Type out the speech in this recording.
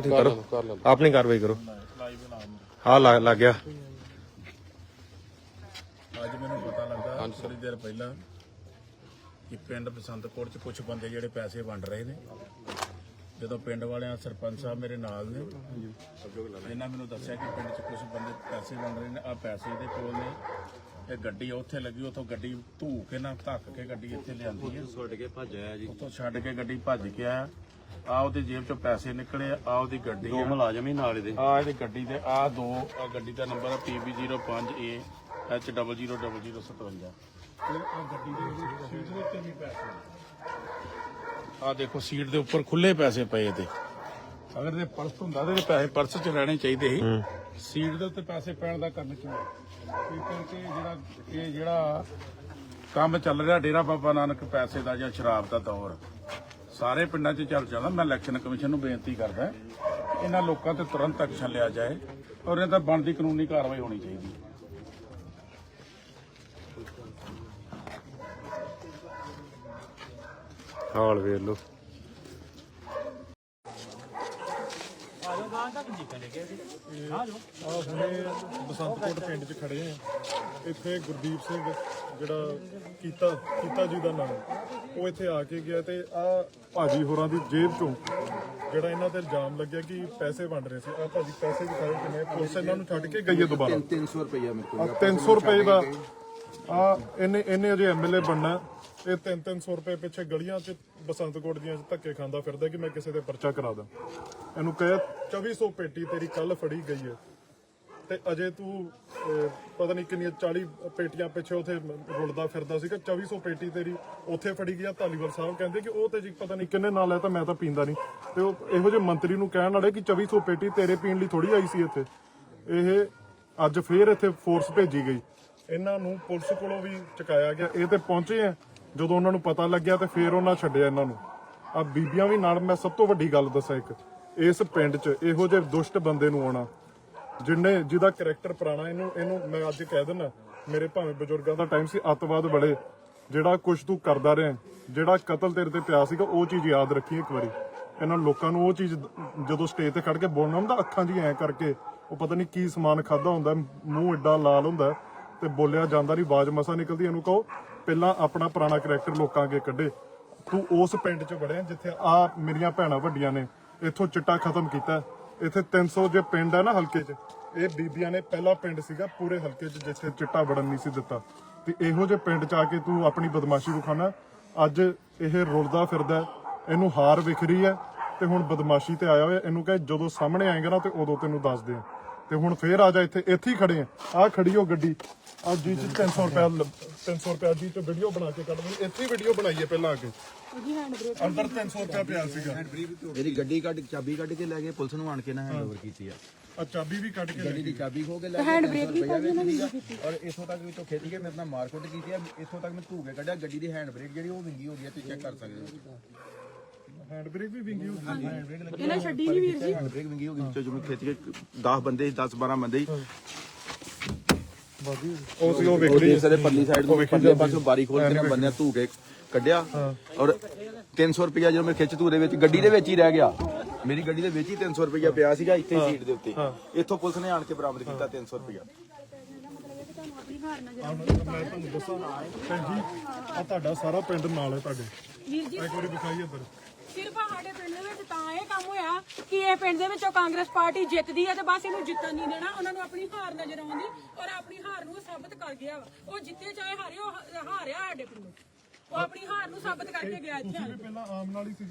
ਤੁਸੀਂ ਕਰੋ ਆਪਣੀ ਕਾਰਵਾਈ ਕਰੋ। ਹਾਂ ਲੱਗ ਗਿਆ। ਅੱਜ ਮੈਨੂੰ ਪਤਾ ਲੱਗਾ ਥੋੜੀ ਦੇਰ ਪਹਿਲਾਂ ਕਿ ਪਿੰਡ ਬਸੰਤਕੋਟ ਚ ਕੁਝ ਬੰਦੇ ਜਿਹੜੇ ਪੈਸੇ ਵੰਡ ਰਹੇ ਨੇ। ਜਦੋਂ ਪਿੰਡ ਵਾਲਿਆਂ ਸਰਪੰਚ ਸਾਹਿਬ ਮੇਰੇ ਨਾਲ ਨੇ ਇਹਨਾਂ ਮੈਨੂੰ ਦੱਸਿਆ ਕਿ ਪਿੰਡ ਚ ਕੁਝ ਬੰਦੇ ਪੈਸੇ ਵੰਡ ਰਹੇ ਨੇ। ਆ ਪੈਸੇ ਇਹਦੇ ਕੋਲ ਨੇ। ਇਹ ਗੱਡੀ ਉੱਥੇ ਲੱਗੀ ਉੱਥੋਂ ਗੱਡੀ ਧੂ ਕੇ ਨਾ ਧੱਕ ਕੇ ਗੱਡੀ ਇੱਥੇ ਲਿਆਂਦੀ ਹੈ। ਛੱਡ ਕੇ ਭੱਜ ਆਇਆ ਜੀ। ਉੱਥੋਂ ਛੱਡ ਕੇ ਗੱਡੀ ਭੱਜ ਕੇ ਆਇਆ। ਆ ਉਹਦੀ ਜੇਬ ਚੋਂ ਪੈਸੇ ਨਿਕਲੇ ਆ ਉਹਦੀ ਗੱਡੀ ਦੋ ਆ। ਮੁਲਾਜ਼ਮ ਹੀ ਨਾਲ ਇਹਦੇ। ਆ ਇਹਦੀ ਗੱਡੀ ਦੇ ਆ ਦੋ ਆ ਗੱਡੀ ਦਾ ਨੰਬਰ ਹੈ PB05A H000057 ਆ ਗੱਡੀ ਦੇ ਸੀਟ ਦੇ ਉੱਤੇ ਵੀ ਪੈਸੇ ਆ ਦੇਖੋ ਸੀਟ ਦੇ ਉੱਪਰ ਖੁੱਲੇ ਪੈਸੇ ਪਏ ਤੇ ਅਗਰ ਇਹ ਪਰਸ ਹੁੰਦਾ ਤੇ ਇਹਦੇ ਪੈਸੇ ਪਰਸ 'ਚ ਰਹਿਣੇ ਚਾਹੀਦੇ ਸੀ। ਸੀਟ ਦੇ ਉੱਤੇ ਪੈਸੇ ਪੈਣ ਦਾ ਕਾਰਨ ਕਿਉਂ ਇਹ ਕਰਕੇ ਜਿਹੜਾ ਇਹ ਜਿਹੜਾ ਕੰਮ ਚੱਲ ਰਿਹਾ ਡੇਰਾ ਬਾਬਾ ਨਾਨਕ ਪੈਸੇ ਦਾ ਜਾਂ ਸ਼ਰਾਬ ਦਾ ਦੌਰ। ਸਾਰੇ ਪਿੰਡਾਂ 'ਚ ਚੱਲ ਚੱਲਦਾ ਮੈਂ ਇਲੈਕਸ਼ਨ ਕਮਿਸ਼ਨ ਨੂੰ ਬੇਨਤੀ ਕਰਦਾ ਇਹਨਾਂ ਲੋਕਾਂ ਤੇ ਤੁਰੰਤ ਐਕਸ਼ਨ ਲਿਆ ਜਾਏ ਔਰ ਇਹਨਾਂ ਤਾਂ ਬਣਦੀ ਕਾਨੂੰਨੀ ਕਾਰਵਾਈ ਹੋਣੀ ਚਾਹੀਦੀ ਹੈ। ਹਾਲ ਵੇਖ ਲਓ। ਆ ਹੁਣੇ ਬਸੰਤਕੋਟ ਪਿੰਡ 'ਚ ਖੜੇ ਆ। ਇੱਥੇ ਗੁਰਦੀਪ ਸਿੰਘ ਜਿਹੜਾ ਕੀਤਾ ਕੀਤਾ ਜੀ ਦਾ ਨਾਮ ਉਹ ਇੱਥੇ ਆ ਕੇ ਗਿਆ ਤੇ ਆ ਭਾਜੀ ਹੋਰਾਂ ਦੀ ਜੇਬ ਚੋਂ ਜਿਹੜਾ ਇਹਨਾਂ ਤੇ ਇਲਜ਼ਾਮ ਲੱਗਿਆ ਕਿ ਪੈਸੇ ਵੰਡ ਰਹੇ ਸੀ। ਆ ਭਾਜੀ ਪੈਸੇ ਦਿਖਾਓ ਕਿੰਨੇ ਪੁਲਿਸ ਇਹਨਾਂ ਨੂੰ ਛੱਡ ਕੇ ਗਈ ਹੈ ਦੁਬਾਰਾ। 300 ਰੁਪਇਆ ਮੇਰੇ ਕੋਲ। ਆ 300 ਰੁਪਏ ਦਾ। ਆ ਇਹਨੇ ਇਹਨੇ ਅਜੇ ਐਮਐਲਏ ਬਣਨਾ। ਇਹ 3-300 ਰੁਪਏ ਪਿੱਛੇ ਗਲੀਆਂ 'ਚ ਬਸੰਤਕੋਟ ਦੀਆਂ 'ਚ ਧੱਕੇ ਖਾਂਦਾ ਫਿਰਦਾ ਕਿ ਮੈਂ ਕਿਸੇ ਦੇ ਪਰਚਾ ਕਰਾ ਦਾਂ। ਇਹਨੂੰ ਕਹੇ 2400 ਪੇਟੀ ਤੇਰੀ ਕੱਲ ਫੜੀ ਗਈ ਹੈ ਤੇ ਅਜੇ ਤੂੰ ਪਤਾ ਨਹੀਂ ਕਿੰਨੀਆਂ 40 ਪੇਟੀਆਂ ਪਿੱਛੇ ਉਥੇ ਰੁਲਦਾ ਫਿਰਦਾ ਸੀਗਾ। 2400 ਪੇਟੀ ਤੇਰੀ ਉੱਥੇ ਫੜੀ ਗਿਆ ਧਾਲੀਵਾਲ ਸਾਹਿਬ ਕਹਿੰਦੇ ਕਿ ਉਹ ਤੇ ਜੀ ਪਤਾ ਨਹੀਂ ਕਿੰਨੇ ਨਾਲ ਹੈ ਤਾਂ ਮੈਂ ਤਾਂ ਪੀਂਦਾ ਨਹੀਂ ਤੇ ਉਹ ਇਹੋ ਜਿਹੇ ਮੰਤਰੀ ਨੂੰ ਕਹਿਣ ਵਾਲੇ ਕਿ 2400 ਪੇਟੀ ਤੇਰੇ ਪੀਣ ਲਈ ਥੋੜੀ ਆਈ ਸੀ ਇੱਥੇ। ਇਹ ਅੱਜ ਫੇਰ ਇੱਥੇ ਫੋਰਸ ਭੇਜੀ ਗਈ। ਇਹਨਾਂ ਨੂੰ ਪੁਲਿਸ ਕੋਲੋਂ ਵੀ ਚੁਕਾਇਆ ਗਿਆ। ਇਹ ਤੇ ਪਹੁੰਚੇ ਆ। ਜਦੋਂ ਉਹਨਾਂ ਨੂੰ ਪਤਾ ਲੱਗਿਆ ਤੇ ਫੇਰ ਉਹਨਾਂ ਛੱਡਿਆ ਇਹਨਾਂ ਨੂੰ। ਆ ਬੀਬੀਆਂ ਵੀ ਨਾਲ ਮੈਂ ਸਭ ਤੋਂ ਵੱਡੀ ਗੱਲ ਦੱਸਾਂ ਇੱਕ। ਇਸ ਪਿੰਡ 'ਚ ਇਹੋ ਜਿਹੇ ਦੁਸ਼ਟ ਬੰਦੇ ਨੂੰ ਆਉਣਾ, ਜਿੰਨੇ ਜਿਹਦਾ ਕੈਰੈਕਟਰ ਪੁਰਾਣਾ ਇਹਨੂੰ ਇਹਨੂੰ ਮੈਂ ਅੱਜ ਕਹਿ ਦਿੰਦਾ, ਮੇਰੇ ਭਾਵੇਂ ਬਜ਼ੁਰਗਾਂ ਦਾ ਟਾਈਮ ਸੀ, ਅੱਤਵਾਦ ਬੜੇ। ਜਿਹੜਾ ਕੁਝ ਤੂੰ ਕਰਦਾ ਰਿਹਾ, ਜਿਹੜਾ ਕਤਲ ਤੇਰੇ ਤੇ ਪਿਆ ਸੀਗਾ, ਉਹ ਚੀਜ਼ ਯਾਦ ਰੱਖੀ ਇੱਕ ਵਾਰੀ। ਇਹਨਾਂ ਲੋਕਾਂ ਨੂੰ ਉਹ ਚੀਜ਼ ਜਦੋਂ ਸਟੇਜ ਤੇ ਖੜ ਕੇ ਬੋਲਣਾ ਹੁੰਦਾ, ਅੱਖਾਂ ਦੀ ਐ ਕਰਕੇ, ਉਹ ਪਤਾ ਨਹੀਂ ਕੀ ਸਮਾਨ ਖਾਦਾ ਹੁੰਦਾ, ਮੂੰਹ ਐਡਾ ਲਾਲ ਹੁੰਦਾ ਤੇ ਬੋਲਿਆ ਜਾਂਦਾ ਨਹੀਂ ਆਵਾਜ਼ ਮਸਾ ਨਿਕਲਦੀ, ਇਹਨੂੰ ਕਹੋ ਪਹਿਲਾਂ ਆਪਣਾ ਪੁਰਾਣਾ ਕੈਰੈਕਟਰ ਲੋਕਾਂ ਅੱਗੇ ਕੱਢੇ। ਤੂੰ ਉਸ ਪਿੰਡ 'ਚ ਵੜਿਆ ਜਿੱਥੇ ਆ ਮੇਰੀਆਂ ਭੈਣਾਂ ਵੱਡੀਆਂ ਨੇ। ਇੱਥੋਂ ਚਿੱਟਾ ਖਤਮ ਕੀਤਾ। ਇੱਥੇ 300 ਜੇ ਪਿੰਡ ਹੈ ਨਾ ਹਲਕੇ 'ਚ, ਇਹ ਬੀਬੀਆਂ ਨੇ ਪਹਿਲਾ ਪਿੰਡ ਸੀਗਾ ਪੂਰੇ ਹਲਕੇ 'ਚ ਜਿੱਥੇ ਚਿੱਟਾ ਵੜਨ ਨਹੀਂ ਸੀ ਦਿੱਤਾ। ਤੇ ਇਹੋ ਜਿਹੇ ਪਿੰਡ 'ਚ ਆ ਕੇ ਤੂੰ ਆਪਣੀ ਬਦਮਾਸ਼ੀ ਵਿਖਾਣਾ ਅੱਜ ਇਹ ਰੁਲਦਾ ਫਿਰਦਾ, ਇਹਨੂੰ ਹਾਰ ਵਿਖ ਰਹੀ ਹੈ ਤੇ ਹੁਣ ਬਦਮਾਸ਼ੀ ਤੇ ਆਇਆ ਹੋਇਆ। ਇਹਨੂੰ ਕਹੇ ਜਦੋਂ ਸਾਹਮਣੇ ਆਏਗਾ ਨਾ ਤੇ ਉਦੋਂ ਤੈਨੂੰ ਦੱਸ ਦੇ ਤੇ ਹੁਣ ਫੇਰ ਆ ਜਾ ਇੱਥੇ ਇੱਥੇ ਹੀ ਖੜੇ ਆ। ਆ ਖੜੀ ਹੋ ਗੱਡੀ। ਆ ਜੀ ਚ 300 ਰੁਪਏ 300 ਰੁਪਏ ਜੀ ਤੋਂ ਵੀਡੀਓ ਬਣਾ ਕੇ ਕੱਢ ਲਈ ਇੱਥੇ ਹੀ ਵੀਡੀਓ ਬਣਾਈਏ ਪਹਿਲਾਂ ਆ ਕੇ। ਅੰਦਰ 300 ਰੁਪਏ ਪਿਆ ਸੀਗਾ। ਮੇਰੀ ਗੱਡੀ ਕੱਢ ਚਾਬੀ ਕੱਢ ਕੇ ਲੈ ਗਏ ਪੁਲਿਸ ਨੂੰ ਆਣ ਕੇ ਨਾ ਹੈਂਡਓਵਰ ਕੀਤੀ ਆ। ਆ ਚਾਬੀ ਵੀ ਕੱਢ ਕੇ ਗੱਡੀ ਦੀ ਚਾਬੀ ਖੋ ਕੇ ਲੈ ਗਏ ਹੈਂਡ ਬ੍ਰੇਕ ਵੀ ਭਾਜੀ ਉਹਨਾਂ ਨੇ ਔਰ ਇਥੋਂ ਤੱਕ ਵੀ ਤੋਂ ਖਿੱਚ ਕੇ ਮੇਰੇ ਨਾਲ ਮਾਰਕੁੱਟ ਕੀਤੀ ਆ। ਇਥੋਂ ਤੱਕ ਮੈਂ ਧੂ ਕੇ ਕੱਢਿਆ ਗੱਡੀ ਦੀ ਹੈਂਡ ਬ੍ਰੇਕ ਜਿਹੜੀ ਉਹ ਵਿੰਗੀ ਹੋ ਗਈ ਆ ਤੁਸੀਂ ਚੈੱਕ ਕਰ ਸਕਦੇ ਹੋ। ਹੈਂਡ ਬ੍ਰੇਕ ਵੀ ਵਿੰਗੀ ਹੋ। ਗਈ ਇਹਨਾਂ ਛੱਡੀ ਨਹੀਂ ਵੀਰ ਜੀ। ਹੈਂਡ ਬ੍ਰੇਕ ਵਿੰਗੀ ਹੋ ਗਈ ਵਿੱਚੋਂ ਜਦੋਂ ਖਿੱਚ ਕੇ 10 ਬੰਦੇ 10 12 ਬੰਦੇ ਹੀ। ਉਹ ਸੀ ਉਹ ਵੇਖ ਲਈ ਸਕਦੇ ਪਰਲੀ ਸਾਈਡ ਤੋਂ ਪਰਲੇ ਪਾਸੋਂ ਬਾਰੀ ਖੋਲ ਕੇ ਨਾ ਬੰਦਿਆਂ ਧੂ ਕੇ ਕੱਢਿਆ। ਔਰ 300 ਰੁਪਇਆ ਜਦੋਂ ਮੈਂ ਖਿੱਚ ਧੂ ਦੇ ਵਿੱਚ ਗੱਡੀ ਦੇ ਵਿੱਚ ਹੀ ਰਹਿ ਗਿਆ। ਮੇਰੀ ਗੱਡੀ ਦੇ ਵਿੱਚ ਹੀ 300 ਰੁਪਇਆ ਪਿਆ ਸੀਗਾ ਇੱਥੇ ਸੀਟ ਦੇ ਉੱਤੇ। ਇੱਥੋਂ ਪੁਲਿਸ ਨੇ ਆਣ ਕੇ ਬਰਾਮਦ ਕੀਤਾ 300 ਰੁਪਇਆ ਮੈਂ ਤੁਹਾਨੂੰ ਦੱਸਾਂ। ਭੈਣ ਜੀ ਆ ਤੁਹਾਡਾ ਸਾਰਾ ਪਿੰਡ ਨਾਲ ਹੈ ਤੁਹਾਡੇ। ਵੀਰ ਜੀ ਇੱਕ ਵਾਰੀ ਵਿਖਾਈਏ ਇੱਧਰ। ਸਿਰਫ ਸਾਡੇ ਪਿੰਡ ਦੇ ਵਿੱਚ ਤਾਂ ਇਹ ਕੰਮ ਹੋਇਆ ਕਿ ਇਹ ਪਿੰਡ ਦੇ ਵਿੱਚੋਂ ਕਾਂਗਰਸ ਪਾਰਟੀ ਜਿੱਤਦੀ ਹੈ ਤੇ ਬਸ ਇਹਨੂੰ ਜਿੱਤਣ ਨਹੀਂ ਦੇਣਾ, ਉਹਨਾਂ ਨੂੰ ਆਪਣੀ ਹਾਰ ਨਜ਼ਰ ਆਉਂਦੀ ਔਰ ਆਪਣੀ ਹਾਰ ਨੂੰ ਸਾਬਤ ਕਰ ਗਿਆ ਵਾ ਉਹ ਜਿੱਤੇ ਚਾਹੇ ਹਾਰੇ, ਉਹ ਹਾਰਿਆ ਸਾਡੇ ਪਿੰਡ ਉਹ ਆਪਣੀ ਹਾਰ ਨੂੰ ਸਾਬਤ ਕਰਕੇ ਗਿਆ ਇੱਥੇ ਆ ਕੇ। ਪਹਿਲਾਂ ਆਮ ਨਾਲ ਹੀ ਸੀ